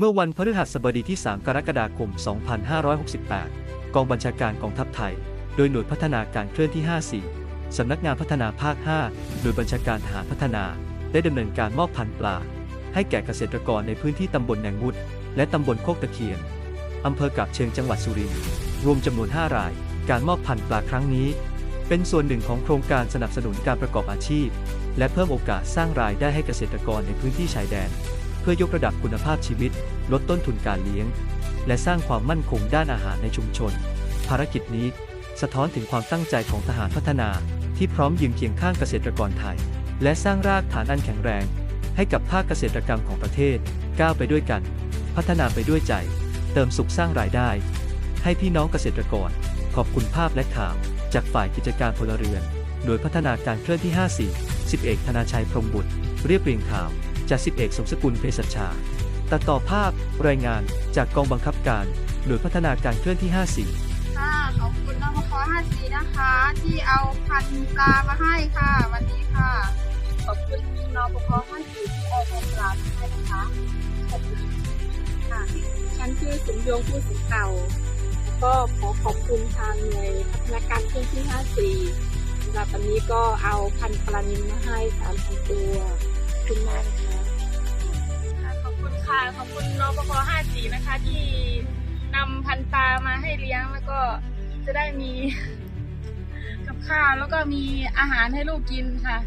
เมื่อวันพฤหัสบดีที่ 3 กรกฎาคม 2568 กองบัญชาการกองทัพไทย โดยหน่วยพัฒนาการเคลื่อนที่ 54 สำนักงานพัฒนาภาค 5 หน่วยบัญชาการทหารพัฒนา ได้ดำเนินการมอบพันธุ์ปลา ให้แก่เกษตรกรในพื้นที่ตำบลแนงมุด และตำบลโคกตะเคียน อำเภอกาบเชิงจังหวัดสุรินทร์ รวมจำนวน 5 ราย การมอบพันธุ์ปลาครั้งนี้ เป็นส่วนหนึ่งของโครงการสนับสนุนการประกอบอาชีพ และเพิ่มโอกาสสร้างรายได้ให้เกษตรกรในพื้นที่ชายแดน พื่อยกระดับคุณภาพชีวิต ลดต้นทุนการเลี้ยง และสร้างความมั่นคงด้านอาหารในชุมชน ภารกิจนี้ สะท้อนถึงความตั้งใจของทหารพัฒนา ที่พร้อมยืนเคียงข้างเกษตรกรไทย และสร้างรากฐานอันแข็งแรง ให้กับภาคเกษตรกรรมของประเทศ ก้าวไปด้วยกัน พัฒนาไปด้วยใจ เติมสุขสร้างรายได้ ให้พี่น้องเกษตรกร ขอบคุณภาพและข่าว จากฝ่ายกิจการพลเรือน โดยพัฒนาการเคลื่อนที่ 54 10เอกธนาชัยพรมบุตร เรียบเรียงข่าว จาก10เอกสมสกุลเภสัชชา ตัดต่อภาพรายงานจากกองบังคับการ หน่วยพัฒนาการเคลื่อนที่ 54 ค่ะ ขอบคุณนพค54 นะคะ ที่เอาพันธุ์ปลามาให้ค่ะ วันนี้ค่ะ ขอบคุณนพค54ที่เอาพันปลามาให้นะคะขอบคุณค่ะฉันชื่อสุนยงผู้สิงเก่าแล้วก็ขอขอบคุณทางหน่วยพัฒนาการเครื่องที่ 54สำหรับวันนี้ก็เอาพันธุ์ปลานิลมาให้3,000ตัว คุณมากนะคะค่ะขอบคุณค่ะ ขอบคุณนปพ54 นะคะ ที่นำพันธ์ปลามาให้เลี้ยงแล้วก็จะได้มี กับข้าวแล้วก็มีอาหารให้ลูกกินค่ะ